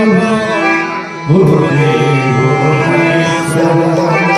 Oh, Hare Hare Hare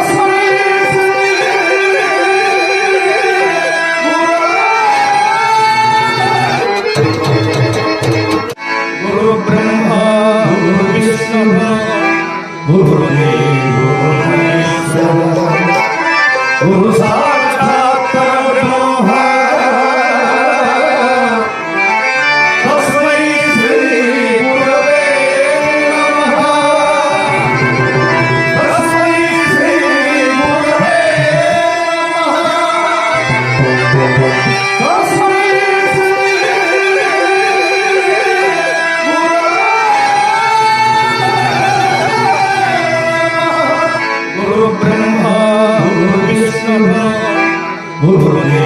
Ура! ভুলে